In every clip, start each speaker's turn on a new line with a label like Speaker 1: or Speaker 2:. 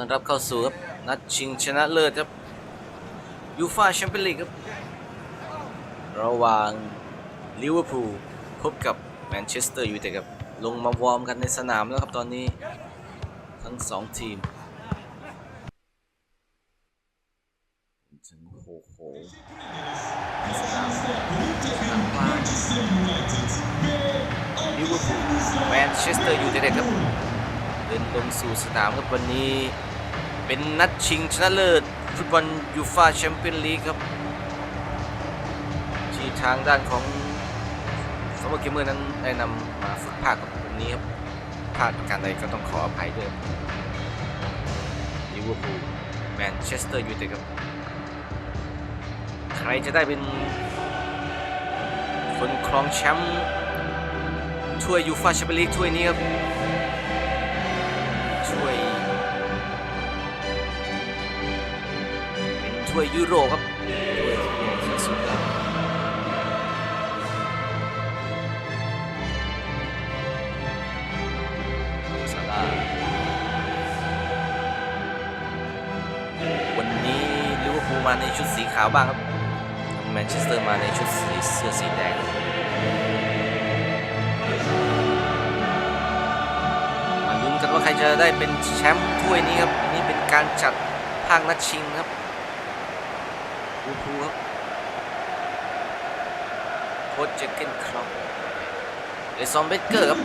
Speaker 1: ต้อนรับเข้าสู่ครับนัดชิงชนะเลิศครับยูฟาแชมเปี้ยนลีกครับ ระหว่างลิเวอร์พูลพบกับแมนเชสเตอร์ยูไนเต็ดครับ ลงมาวอร์มกันในสนามแล้วครับตอนนี้ทั้งสองทีมถึงโอ้โหสนามสนามกลางลิเวอร์พูลแมนเชสเตอร์ยูไนเต็ดครับเดินลงสู่สนามครับวันนี้ เป็นนัดชิงชนะเลิศฟุตบอลยูฟาแชมเปี้ยนลีกครับ ที่ทางด้านของสมอเกมเมอร์นั้นได้นำมาฝึกภาคกับวันนี้ครับพลาดประการใดก็ต้องขออภัยด้วยลิเวอร์พูลแมนเชสเตอร์ยูไนเต็ดครับ ใครจะได้เป็นคนครองแชมป์ถ้วยยูฟาแชมเปี้ยนลีกถ้วยนี้ครับ วยยุโรปครับถ้วยที่ใหญ่ที่สุดแล้วซาร่าวันนี้ลิเวอร์พูลมาในชุดสีขาวบ้างครับแมนเชสเตอร์มาในชุดสีเสื้อสีแดงมาลุ้นกันว่าใครจะได้เป็นแชมป์ถ้วยนี้ครับนนี้เป็นการจัดภาคนัดชิงครับ ดูพูครับโค้ชเจเกนครอปเอซอมเบเกอร์ครับ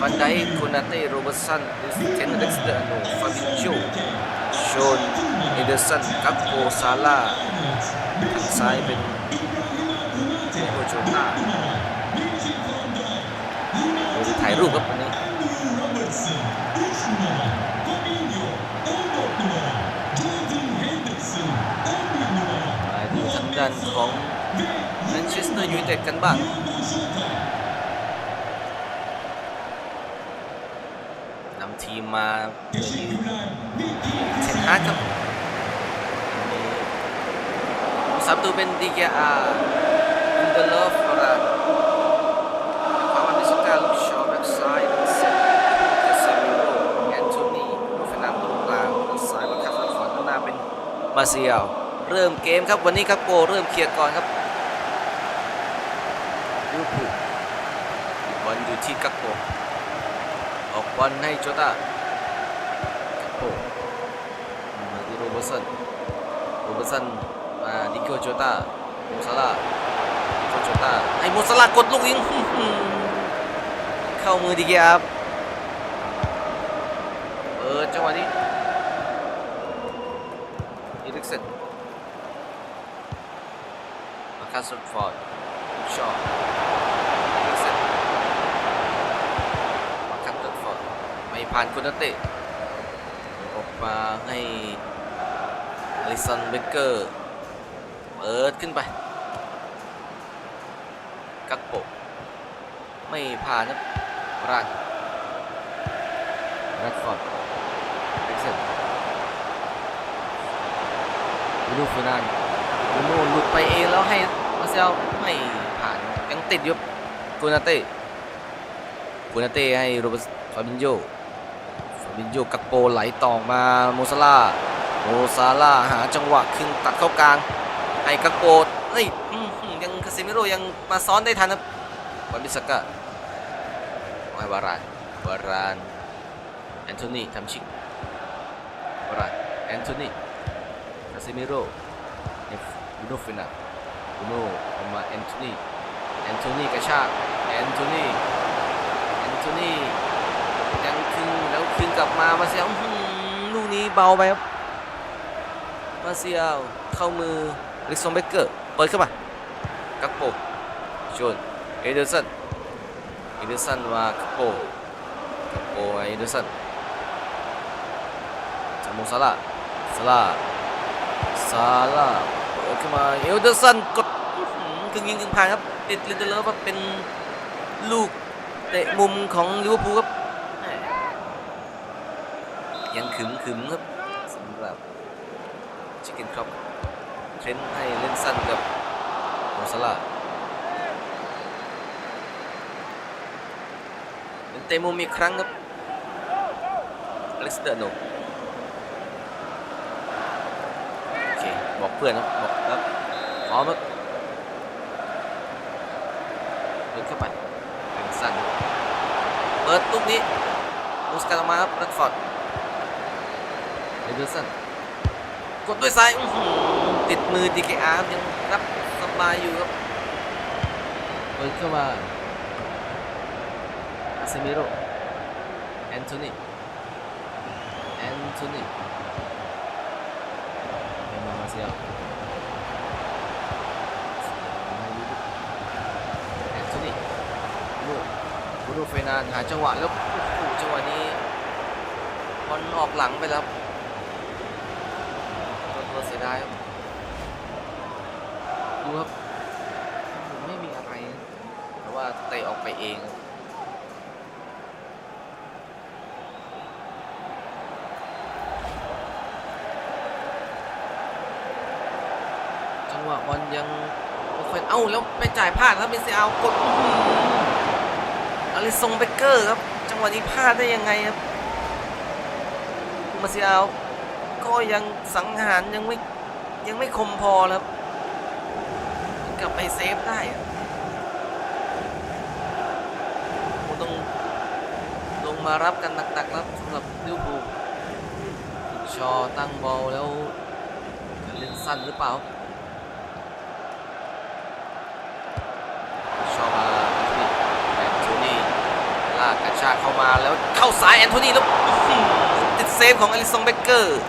Speaker 1: ฟันไดค์โคนาเต้โรเบอร์สันลูสเทนเล็กซ์เดอร์โนฟาบินโจโชนเอเดอร์สันกัปโปซาร่าทางซ้ายเป็นเดโกโจต้าดูถ่ายรูปครับวันนี้ มา ดูทางด้านของแมนเชสเตอร์ยูไนเต็ดกันบ้างนำทีมมาเพื่อยืนฮาร์ครับซับตูเป็นดีเกอาอินเดอร์ลอฟฟอร์ดพาวันดิสกาลูกชอแบ็กซ้ายแบ็กเซนเกซามิโรแอนโทนีโรเฟนัมตรงกลางด้านซ้ายมาคัฟฟอร์ดข้างหน้าเป็นมาเซียล เริ่มเกมครับวันนี้ครับโกเริ่มเคลียร์ก่อนครับลิเวอร์พูลบอลอยู่ที่กักโปออกบอลให้โจตากักโปมาที่โรเบอร์สันโรเบอร์สันมาดิโกโจตาโมซาลาดิโกโจตาให้โมซาลากดลูกยิงอื้อหือเข้ามือดีเกียครับเปิดจังหวะนี้อีริกเซน มาคัสฟอร์ดชออีริกเซนมาคัสฟอร์ดไม่ผ่านคุณเตะออกมาให้อลิสันเบเกอร์เปิดขึ้นไป กักโปะไม่ผ่านครับรันรัดฟอร์ดอีริกเซนบรูฟอร์นันบรูโน่หลุดไปเองแล้วให้ มาเซลไม่ผ่านยังติดอยู่กูนาเต้กูนาเต้ให้โรเบฟาบินโยฟาบินโยกักโปไหลต่อมาโมซาลาโมซาลาหาจังหวะคึงตัดเข้ากลางให้กักโปเฮ้ยอื้อหือยังคาซิเมโรยังมาซ้อนได้ทันครับวันบิสกะให้วารานวารานแอนโทนีทำชิกวารานแอนโทนีคาซิเมโรเอฟบูโนฟินา โนออกมาแอนโทนีแอนโทนีกระชากแอนโทนีแอนโทนียังคืนแล้วคืนกลับมามาเซียลลูกนี้เบาไปครับมาเซียลเข้ามือลิกซอนเบเกอร์เปิดเข้ามากักโปชนเอเดอร์สันเอเดอร์สันมากักโปกักโปเอเดอร์สันจามูซาลาซาลาซาร่าเปิดขึ้นมาเอเดอร์สันกด กึ่งยิงกึ่งผ่านครับติดลินเดเลอร์ว่าเป็นลูกเตะมุมของลิเวอร์พูลครับยังขึมขึมครับสำหรับชิคเก้นครับเทรนให้เล่นสั้นกับโมซาร่าเป็นเตะมุมอีกครั้งครับอเล็กซ์เดอร์โนบอกเพื่อนนะบอกครับพร้อมครับเดินเข้าไปเป็นสั้นครับเปิดลูกนี้มูสกาลามาครับรัดฟอร์ดเดนสันกดด้วยซ้ายติดมือ DKR ครับยังรับสบายอยู่ครับเปิดเข้ามาอาเซมิโรแอนโทนีแอนโทนีเป็นมามาเซียลแอนโทนีลูก บูเฟรนานหาจังหวะแล้วโอ้โหจังหวะนี้บอลออกหลังไปแล้วบตัวเสียดายครับดูครับไม่มีอะไรนะแต่ว่าเตะออกไปเองจังหวะบอลยังเอ้าแล้วไปจ่ายพลาดครับเมสเซียเอากด ลิซงเบเกอร์ครับ จังหวะนี้พลาดได้ยังไงครับมาเซียเอาก็ยังสังหารยังไม่ยังไม่คมพอครับกลับไปเซฟได้อะคงต้องลงมารับกันหนักๆครับสำหรับลิวอร์พูลชอตั้งบอลแล้วเล่นสั้นหรือเปล่า ชอบมาแอนโทนีลากกระ ชากเข้ามาแล้วเข้าซ้ายแอนโทนีแล้วติดเซฟของอลิซงเบเกอร์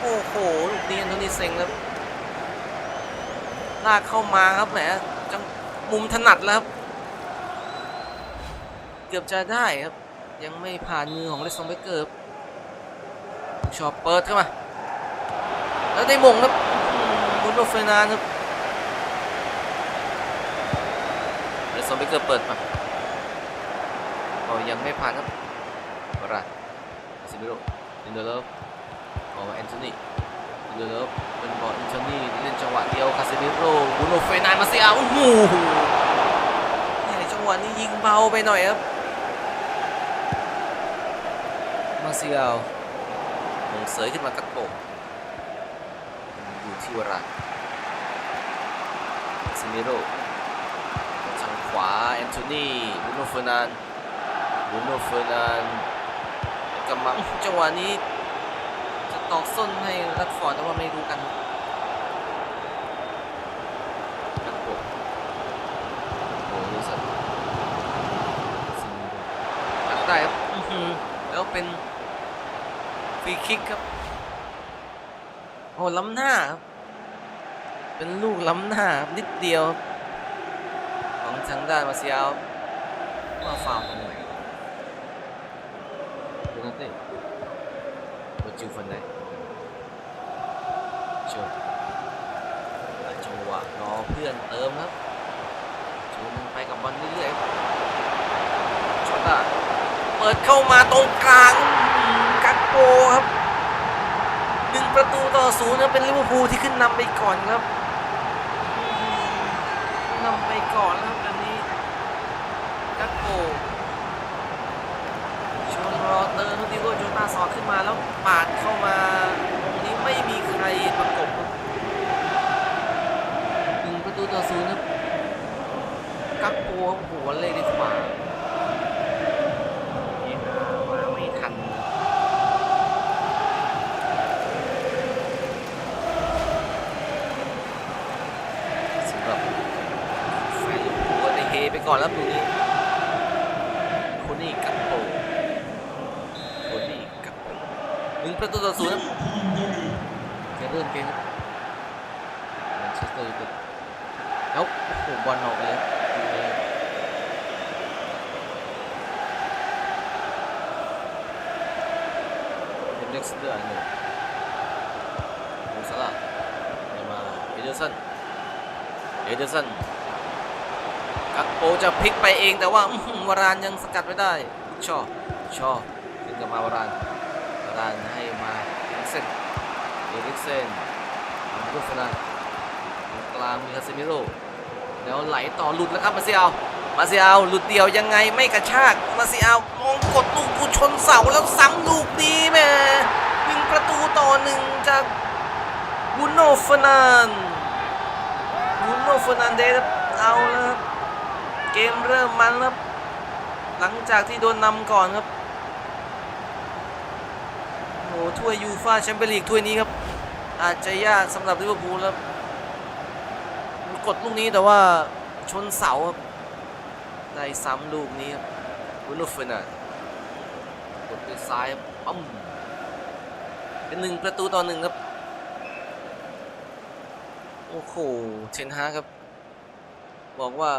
Speaker 1: โอ้โหลูกนี้แอนโทนีเซ็งแล้วลากเข้ามาครับแหมจังมุมถนัดแล้วครับ เกือบจะได้ครับ ยังไม่ผ่านมือของอลิซงเบเกอร์ชอบเปิดเข้ามา แล้วได้มงครับบุนโดเฟนานครับเดซอมเบเกอร์เปิดมา ก็ยังไม่ผ่านครับบราซิมิโรอินเดอร์เลฟบอลแอนโทนีอินเดอร์เลฟเป็นบอลแอนโทนีเล่นจังหวะเดียวคาซิมิโรบูโนเฟนานมาเซียโอ้โหเนี่ยจังหวะนี้ยิงเบาไปหน่อยครับมาเซียมงเสยขึ้นมากัดโปกอยู่ที่วราคาซิมิโรทางขวาแอนโทนีบูโนเฟนาน บูโนเฟอร์นานกำลังจังหวะนี้ จะตอกส้นให้รัดฟอร์ดแต่ว่าไม่รู้กันกันปะโอ้โหดูสัตว์ซิงโดตัดได้ครับแล้วเป็นฟรีคิกครับโอ้ล้ำหน้าครับเป็นลูกล้ำหน้านิดเดียว ของทางด้านมาเซียลมาฟาวตรงไหนดูนันเต้ โรจิวฟันไดโชว์จังหวะรอเพื่อนเติมครับจูนไปกับบอลเรื่อยๆช็อตอะเปิดเข้ามาตรงกลางกักโปครับหนึ่งประตูต่อศูนย์นะเป็นลิเวอร์พูลที่ขึ้นนำไปก่อนครับนำไปก่อนแล้วครับอันนี้กักโกชนรอเตอร์นุดิ โกโจตาสอขึ้นมาแล้วปาดเข้ามาตรงนี้ไม่มีใครประกบถึงประตูต่อศูนย์ครับกักโกหัวเล่ได้ขวานอาร์มาไม่ทันสำหรับแฟนลิเวอร์พูลก็ได้เฮไปก่อนแล้วตรงนี้โคนี่กัปโปโคนี่กัปโปหนึ่ง ประตูต่อศูนย์ครับจะเริ่มเกมครับแมนเชสเตอร์ยูไนเต็ดแล้วโอ้โหบอลออกไปแล้วดูเลยเป็นเล็กซ์เดอร์อันหนึ่งโมซาลาห์เดี๋ยวมาเอเดอร์สันเอเดอร์สันกักโปจะพลิกไปเองแต่ว่าอื้อหือวารานยังสกัดไม่ได้ชอชอขึ้นกับมาวารานวารานให้มาเอริกเซ นเอริกเซนอันดุฟนานตรงกลางมีคาเซมิโร่แล้วไหลต่อหลุดแล้วครับมาเซียลมาเซียลหลุดเดียวยังไงไม่กระชากมาเซียลมองกดลูกกูชนเสาแล้วซ้ำลูกนี้แม่หนึ่งประตูต่อหนึ่งจากโน่เฟนันบูโนฟนันเดสเอาแล้วครับเกมเริ่มมันแล้วหลังจากที่โดนนำก่อนครับ หถ้วยยูฟ่าแชมเปี้ยนลีกถ้วยนี้ครับอาจจะยากสำหรับลิเวอร์พูลครับกดลูกนี้แต่ว่าชนเสาครับได้ซ้ำลูกนี้ครับบูโน่เฟอร์นันกดด้วยซ้ายครับปั๊มเป็นหนึ่งประตูต่อหนึ่งครับ โอ้โหเชนฮาครับ บอกว่า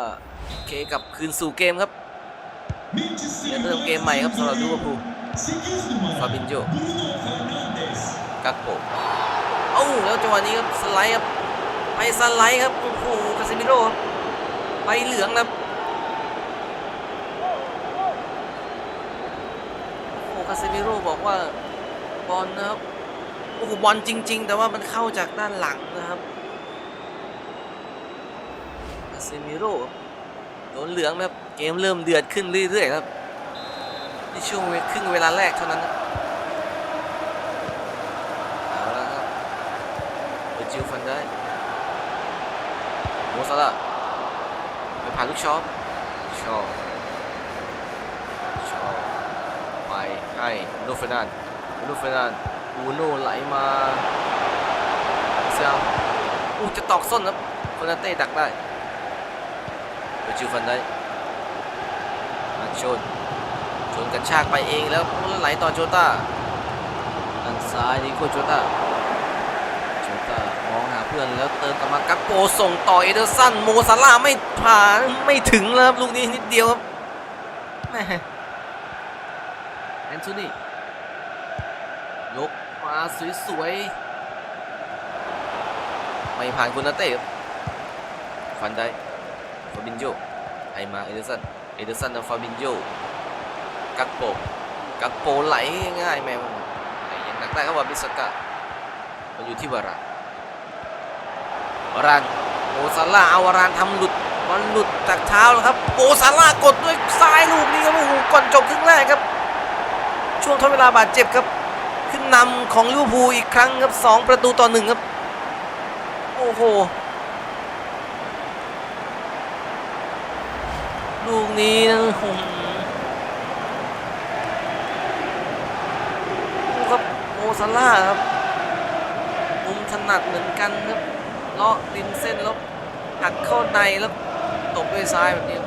Speaker 1: โอเคกลับคืนสู่เกมครับจะเริ่มเกมใหม่ครับสำหรับลิเวอร์พูล ฟาบินโยกักโปเอ้าแล้วจังหวะนี้ครับสไลด์ครับไปสไลด์ครับโอ้โหคาเซมิโร่ครับไปเหลืองครับโอ้โหคาเซมิโร่บอกว่าบอลนะครับโอ้โหบอลจริง ๆ แต่ว่ามันเข้าจากด้านหลังนะครับคาเซมิโร่โดนเหลืองนะครับเกมเริ่มเดือดขึ้นเรื่อยๆครับ ในช่วงครึ่งเวลาแรกเท่านั้นนะเอาละครับเออจิวฟันได้โมซาลาไปผ่านลูกชอปชอปชอปไปให้นูเฟนันนูเฟนันอูโน่ไหลมาเซียวอูจะตอกส้นครับคนนั้นเต้ดักได้เปิดจิวฟันได้มาชน นกันชากไปเองแล้วไหลต่อโจต้าด้านซ้ายนี่โคโจต้าโจต้ามองหาเพื่อนแล้วเติมกลับมากักโปส่งต่อเอเดอร์สันโมซาร่าไม่ผ่านไม่ถึงแล้วครับลูกนี้นิดเดียวครับแม่แอนโทนียกมาสวยๆไม่ผ่านคุณนาเต้ครับฟันได้ฟาบินโยให้มาเอเดอร์สันเอเดอร์สันกับฟาบินโย กักโปกักโปไหลง่ายแม่งไหลยังนักได้ครับว่าบิสกะมาอยู่ที่วารานวารานโอซาร่าเอาวารานทำหลุดบอลหลุดจากเท้าแล้วครับโอซาร่ากดด้วยซ้ายลูกนี้ครับโอ้โหก่อนจบครึ่งแรกครับ ช่วงทดเวลาบาดเจ็บครับ ขึ้นนำของลิเวอร์พูลอีกครั้งครับสองประตูต่อหนึ่งครับโอ้โหลูกนี้นะโอ้โหดูครับโม ซาร่าครับมุมถนัดเหมือนกันครับเลาะริมเส้นแล้วหักเข้าในแล้วตบด้วยซ้ายแบบนี้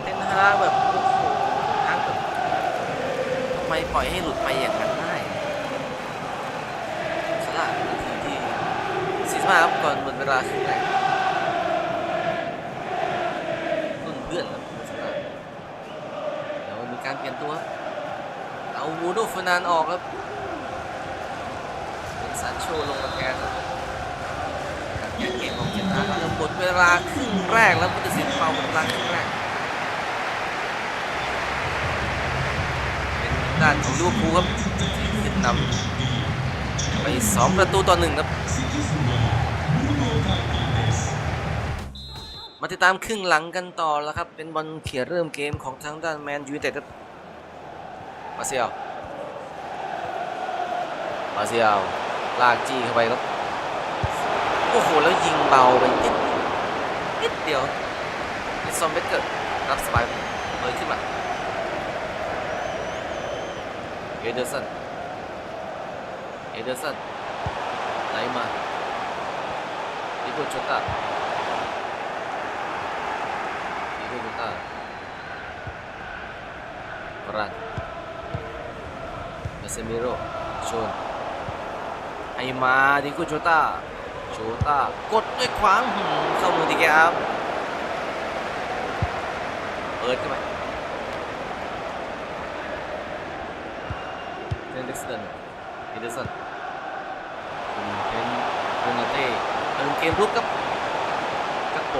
Speaker 1: เทนฮากแบบโอ้โหฮากแบบทำไมปล่อยให้หลุดไปอย่างนั้นได้สละนาทีที่สี่สิบห้าครับก่อนหมดเวลาครึ่งแรกรุ่นเพื่อนครับสละเดี๋ยวมีการเปลี่ยนตัว ครับเอาบูโดฟนานออกครับเป็นซานโชลงมาแทนการแก้เกมของเจนนาแล้วหมดเวลาครึ่งแรกแล้วพุทธศิลป์เป่าหมดเวลาครึ่งแรกเป็นด้านของลิเวอร์พูลครับขึ้นนำไปสองประตูต่อหนึ่งครับมาติดตามครึ่งหลังกันต่อแล้วครับ เป็นบอลเขี่ยเริ่มเกมของทางด้านแมนยูไนเต็ดครับ มาเซียลมาเซียลลากจี้เข้าไปครับ โอ้โห แล้วยิงเบาไปนิดนิดเดียวนิซอมเบเกอร์รับสบายเลยขึ้นมาเอเดอร์สันเอเดอร์สันไหลมาดิโกโจต้าดิโกโจต้าบรันมา เซมิโรชนไอมาดิโกโจต้าโจต้ากดด้วยขวางหืมเข้ามือดีแกครับเปิดเข้าไปเซนเด็กสตันเอเดอร์สันคุณเป็นโดนาเต้เติมเกมรุกครับกักโป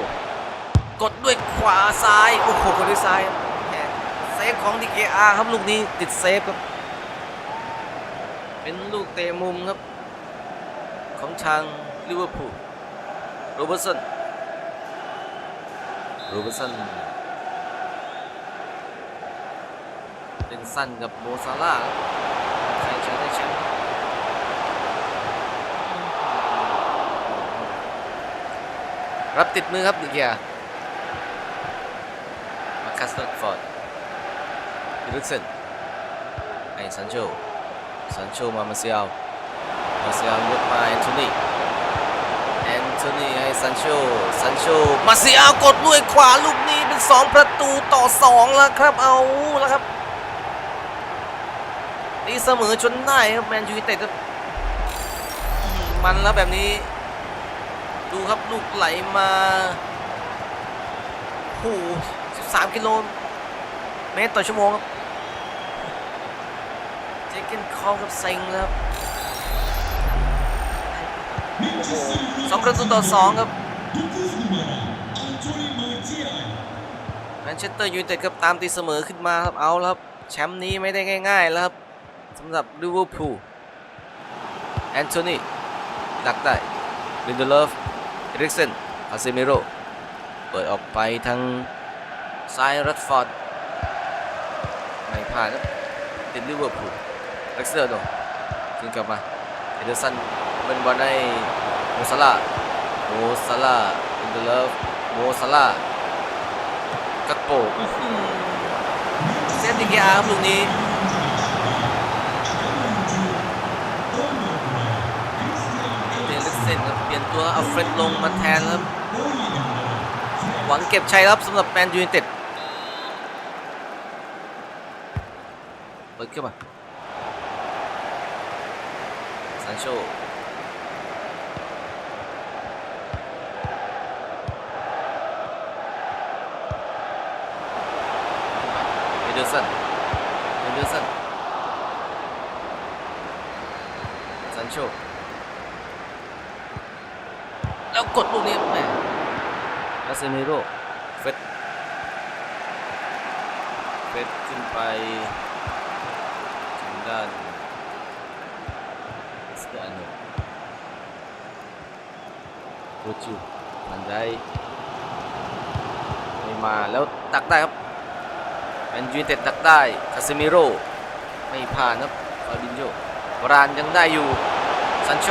Speaker 1: กดด้วยขวาซ้าย โอ้โหกดด้วยซ้ายเซฟของดีเกอาครับลูกนี้ติดเซฟครับ เป็นลูกเตะมุมครับ ของทางลิเวอร์พูลโรเบอร์สันโรเบอร์สันเป็นสั้นกับโมซาลาใครจะได้แชมป์รับติดมือครับดิเกียมาคัสเตอร์ฟอร์ดดิลิกเซนไอซันโจ ซันโชมามาเซียลมาเซียลยกมาแอนโทนีแอนโทนีให้ซันโชซันโชมาเซียลกดด้วยขวาลูกนี้เป็น 2 ประตูต่อ 2 แล้วครับเอาแล้วครับตีเสมอจนได้ครับแมนยูไนเต็ดมันแล้วแบบนี้ ดูครับลูกไหลมาโอ้โห13 กิโลเมตรต่อชั่วโมงครับ เจเกนคอลกับเซ็งแล้วครับโอ้โหสองประตูต่อสองครับแมนเชสเตอร์ยูไนเต็ดครับตามตีเสมอขึ้นมาครับเอาแล้วครับแชมป์นี้ไม่ได้ง่าย ๆ แล้วครับสำหรับลิเวอร์พูลแอนโทนีดักได้ลินเดเลฟเอริกเซนคาเซมิโรเปิดออกไปทางซ้ายรัดฟอร์ดไม่ผ่านครับติดลิเวอร์พูล เล็กเซอร์โดขึ้นกลับมาเอเดอร์สันเป็นบอลให้โมซาลาโมซาลาอินเดเลฟโมซาลากักโปเซนติเกียร์ครับลูกนี้เปลี่ยนเส้นครับเปลี่ยนตัวเอาเฟรดลงมาแทนครับหวังเก็บชัยครับสำหรับแมนยูไนเต็ดเปิดขึ้นมา ซันโชเอเดอร์สันเอเดอร์สันซันโชแล้วกดลูกนี้แหมคาเซมิโร่เฟดเฟดขึ้นไปทางด้านสเตอร์โน โคจูมันได้ไม่มาแล้วตักได้ครับแมนยูนเต็ดตักได้คาเซมิโร่ไม่ผ่านครับฟาบินโญวรานยังได้อยู่ซันโช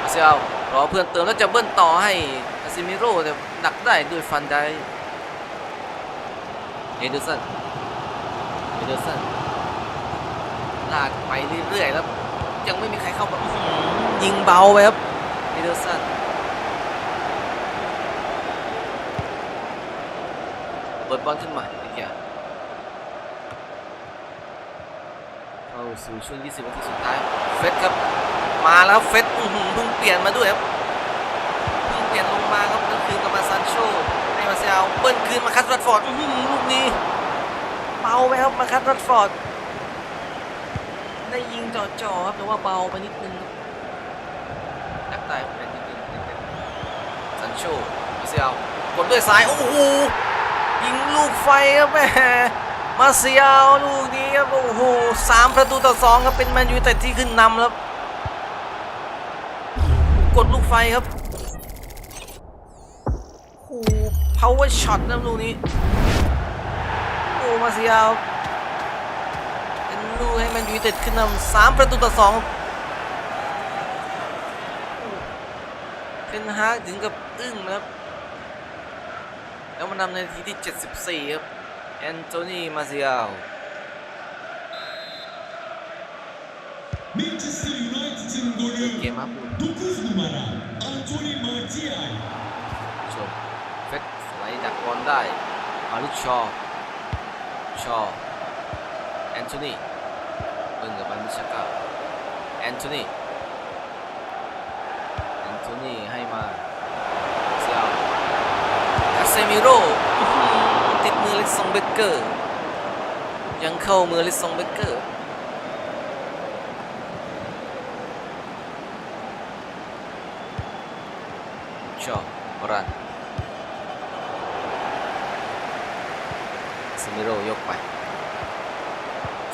Speaker 1: มาเซียลรอเพื่อนเติมแล้วจะเบิ้ลต่อให้คาซิมิโร่แต่ดักได้ด้วยฟันได้เอเดอร์สันเอเดอร์สันลากไปเรื่อยๆแล้วยังไม่มีใครเข้ามาอื้อหือยิงเบาไปครับเอเดอร์สันเปิ ดบอลขึ้นมาอีกอย่างเข้าสู่ช่วง 20 นาทีสุดท้าย เฟสครับ มาแล้วเฟสอื้อหือเพิ่งเปลี่ยนมาด้วยครับเพิ่งเปลี่ยนลงมาครับแล้วคืนกลับมาซันโชให้มาเซลเบิ้ลคืนมาคัตรัดฟอร์ดอื้อหือลูกนี้เบาไปครับมาคัตรัดฟอร์ดได้ยิงจ่อๆครับแต่ว่าเบาไปนิดนึงครับดักได้เป็นนิดนึงซันโชมาเซลกดด้วยซ้ายโอ้โห ยิงลูกไฟครับแม่มาเซียลลูกนี้ครับโอ้โหสามประตูต่อสองครับเป็นแมนยูแต่ที่ขึ้นนำแล้วกดลูกไฟครับโอ้โห power shot นะลูกนี้โอ้มาเซียลเป็นลูกให้แมนยูเต็ดขึ้นนำสามประตูต่อสองเทนฮากถึงกับอึ้งนะครับ แล้วมานำในนาทีที่ 74 ครับ แอนโทนี มาเซียล
Speaker 2: Manchester United'ın golü
Speaker 1: เกมครับคุณ
Speaker 2: 9 numara Anthony Martial.
Speaker 1: ผู้ชมเฟสสไลด์ดักบอลได้อารุชชอ ชอ แอนโทนีเบิ้ลกับบันมิชากาแอนโทนี แอนโทนีให้มาเซียวคา เซมิโร่ติดมือลิซองเบเกอร์ ยังเข้ามือลิซองเบเกอร์ชอรันซิมิโรยกไป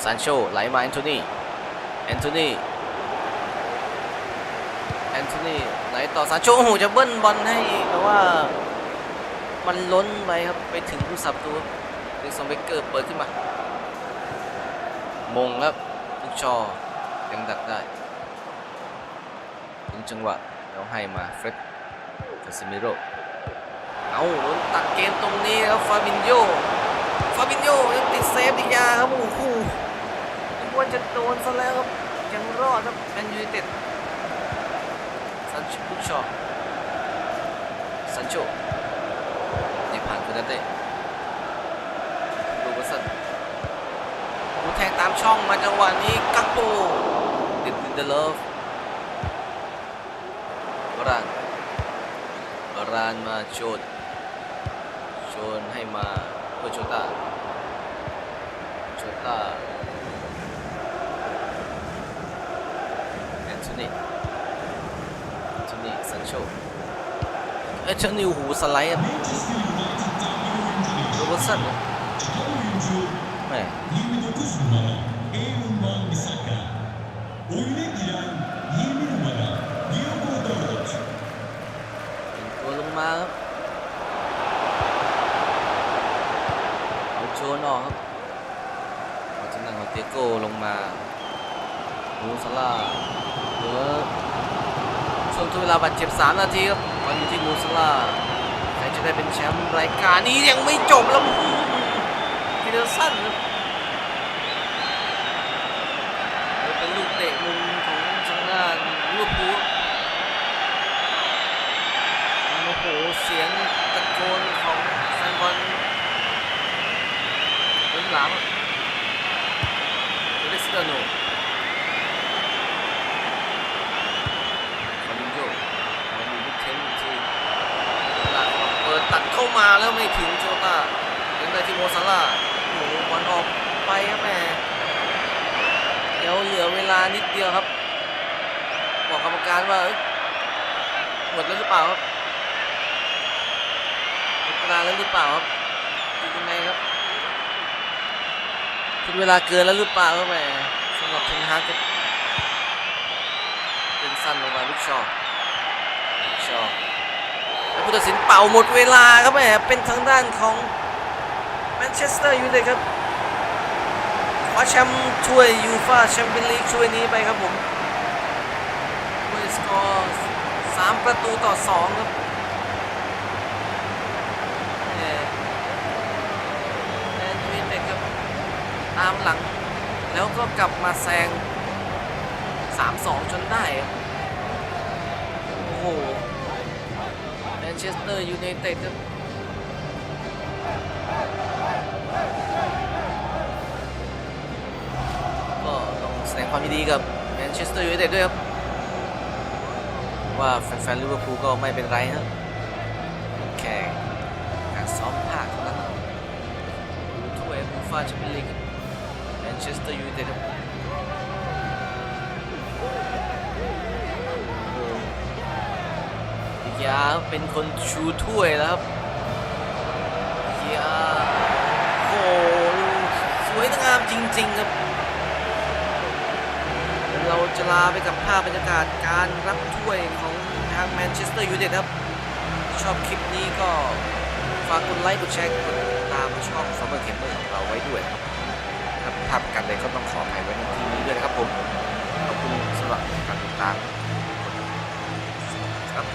Speaker 1: ซานโชไหลมาแอนโทนีแอนโทนีแอนโทนีไหลต่อซานโชโอ้โหจะเบิ้ลบอลให้แต่ว่า มันล้นไปครับไปถึงผู้สับตัวลิซองเบเกอร์เปิดขึ้นมา มงครับลูกชอยังดักได้ ถึงจังหวะแล้วให้มาเฟร็ดคาซิมิโรเอาโดนตัดเกมตรงนี้ครับฟาบินโยฟาบินโยยังติดเซฟอีกยาครับโอ้โหนึกว่าจะโดนซะแล้วครับยังรอดครับแมนยูไนเต็ดซันโชลูกชอซันโช ผ่านคุณนาเต้ลูกวัสันดูแทงตามช่องมาจังหวะนี้กักโปติดดินเดเลฟรานรานมาโชนโชนให้มาเพื่อโชตาโชตาแอนโทนีแอนโทนีซันโชเอชนิวหูสไลด์ ครับโรเบอร์สันแหม่
Speaker 2: 29 numara Eamon Misaka. Oyuna giren 20 numara Diogo Dalot.
Speaker 1: เป็นตัวลงมาครับเอาโชนออกครับเอาจากนั้นเอาเตียโก้ลงมามูซาร่าเหลือช่วงทดเวลาบาดเจ็บ 3 นาทีครับตอนอยู่ที่มูซาร่าใคร จะได้เป็นแชมป์รายการนี้ยังไม่จบแล้วพีเดอร์สันครับเป็นลูกเตะมุมของทางด้านลิเวอร์พูลโอ้โหเสียงตะโกนของแฟนบอลล้นหลามเรสเตอร์โนฟาบินโยมันมีลูกเทนที่หลังเปิด ตัดเข้ามาแล้วไม่ถึงโจตายังได้ที่โมซาร่าโอ้โหบอลออกไปครับแม่เดี๋ยวเหลือเวลานิดเดียวครับ บอกกรรมการว่าหมดแล้วหรือเปล่าครับหมดเวลาแล้วหรือเปล่าครับยังไงครับคิดเวลาเกินแล้วหรือเปล่าครับแหมสำหรับเทนฮากครับเป็นสั้นลงมาลูกชอลูกชอแล้ว ผู้ตัดสินเป่าหมดเวลาครับแหมเป็นทางด้านของแมนเชสเตอร์ยูไนเต็ดครับคว้าแชมป์ช่วยยูฟ่าแชมเปี้ยนลีกช่วยนี้ไปครับผมด้วยสกอร์สามประตูต่อสองครับแมนยูไนเต็ดครับตามหลัง แล้วก็กลับมาแซง 3-2 จนได้ โอ้โห เชสเตอร์ยูไนเต็ดครับก็ต้องแสดงความยินดีกับแมนเชสเตอร์ยูไนเต็ดด้วยครับ ว่าแฟนๆลิเวอร์พูลก็ไม่เป็นไรครับแค่งการซ้อมภาคเท่านั้นถ้วยยูฟ่าแชมเปี้ยนลีกแมนเชสเตอร์ยูไนเต็ดครับ ยาเป็นคนชูถ้วยแล้วครับยาโอ้สวยงามจริง ๆ ครับ เราจะลาไปกับภาพบรรยากาศการรับถ้วยของทางแมนเชสเตอร์ยูไนเต็ดครับ ชอบคลิปนี้ก็ฝากกดไลค์กดแชร์กดตามช่องซัมเมอร์เกมเมอร์ของเราไว้ด้วยครับครับภาพกันเลก็ต้องขออภัยไว้ในที่นี้ด้วยนะครับผมขอบคุณสำหรับการติดตามครับ